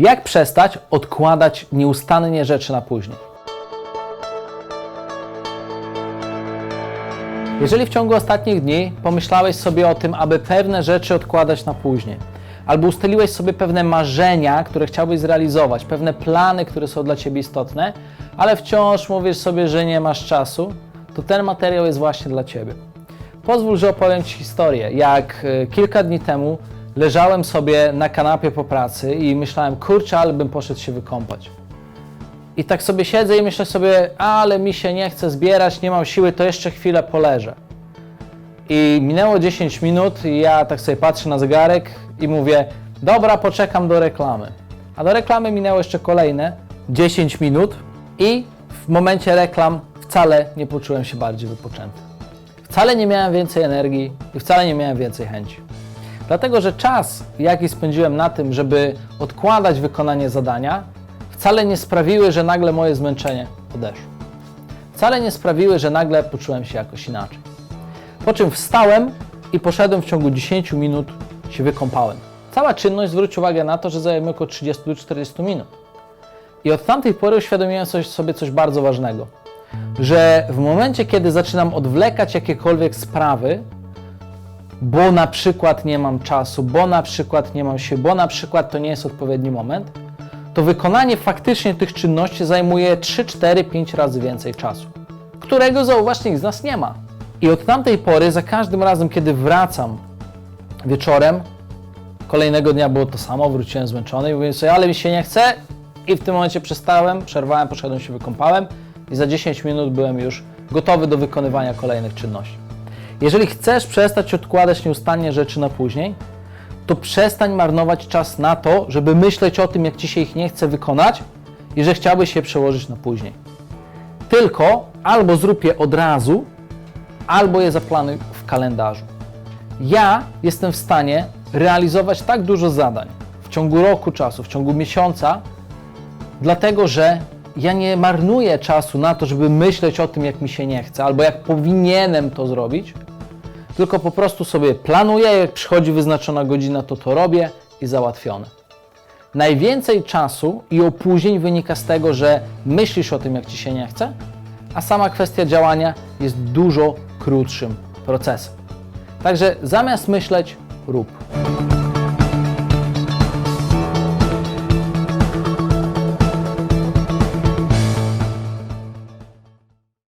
Jak przestać odkładać nieustannie rzeczy na później? Jeżeli w ciągu ostatnich dni pomyślałeś sobie o tym, aby pewne rzeczy odkładać na później, albo ustaliłeś sobie pewne marzenia, które chciałbyś zrealizować, pewne plany, które są dla Ciebie istotne, ale wciąż mówisz sobie, że nie masz czasu, to ten materiał jest właśnie dla Ciebie. Pozwól, że opowiem Ci historię, jak e, kilka dni temu leżałem sobie na kanapie po pracy i myślałem, kurczę, ale bym poszedł się wykąpać. I tak sobie siedzę i myślę sobie, ale mi się nie chce zbierać, nie mam siły, to jeszcze chwilę poleżę. I minęło 10 minut i ja tak sobie patrzę na zegarek i mówię, dobra, poczekam do reklamy. A do reklamy minęło jeszcze kolejne 10 minut i w momencie reklam wcale nie poczułem się bardziej wypoczęty. Wcale nie miałem więcej energii i wcale nie miałem więcej chęci. Dlatego, że czas, jaki spędziłem na tym, żeby odkładać wykonanie zadania, wcale nie sprawiły, że nagle moje zmęczenie odeszło. Wcale nie sprawiły, że nagle poczułem się jakoś inaczej. Po czym wstałem i poszedłem w ciągu 10 minut się wykąpałem. Cała czynność, zwróć uwagę na to, że zajmuje około 30 do 40 minut. I od tamtej pory uświadomiłem sobie coś bardzo ważnego, że w momencie, kiedy zaczynam odwlekać jakiekolwiek sprawy, bo na przykład nie mam czasu, bo na przykład nie mam sił, bo na przykład to nie jest odpowiedni moment, to wykonanie faktycznie tych czynności zajmuje 3, 4, 5 razy więcej czasu, którego zauważ nikt z nas nie ma. I od tamtej pory, za każdym razem, kiedy wracam wieczorem, kolejnego dnia było to samo, wróciłem zmęczony i mówiłem sobie, ale mi się nie chce i w tym momencie przestałem, przerwałem, poszedłem się wykąpałem i za 10 minut byłem już gotowy do wykonywania kolejnych czynności. Jeżeli chcesz przestać odkładać nieustannie rzeczy na później, to przestań marnować czas na to, żeby myśleć o tym, jak Ci się ich nie chce wykonać i że chciałbyś je przełożyć na później. Tylko albo zrób je od razu, albo je zaplanuj w kalendarzu. Ja jestem w stanie realizować tak dużo zadań w ciągu roku czasu, w ciągu miesiąca, dlatego że ja nie marnuję czasu na to, żeby myśleć o tym, jak mi się nie chce, albo jak powinienem to zrobić, tylko po prostu sobie planuję, jak przychodzi wyznaczona godzina, to to robię i załatwione. Najwięcej czasu i opóźnień wynika z tego, że myślisz o tym, jak ci się nie chce, a sama kwestia działania jest dużo krótszym procesem. Także zamiast myśleć, rób.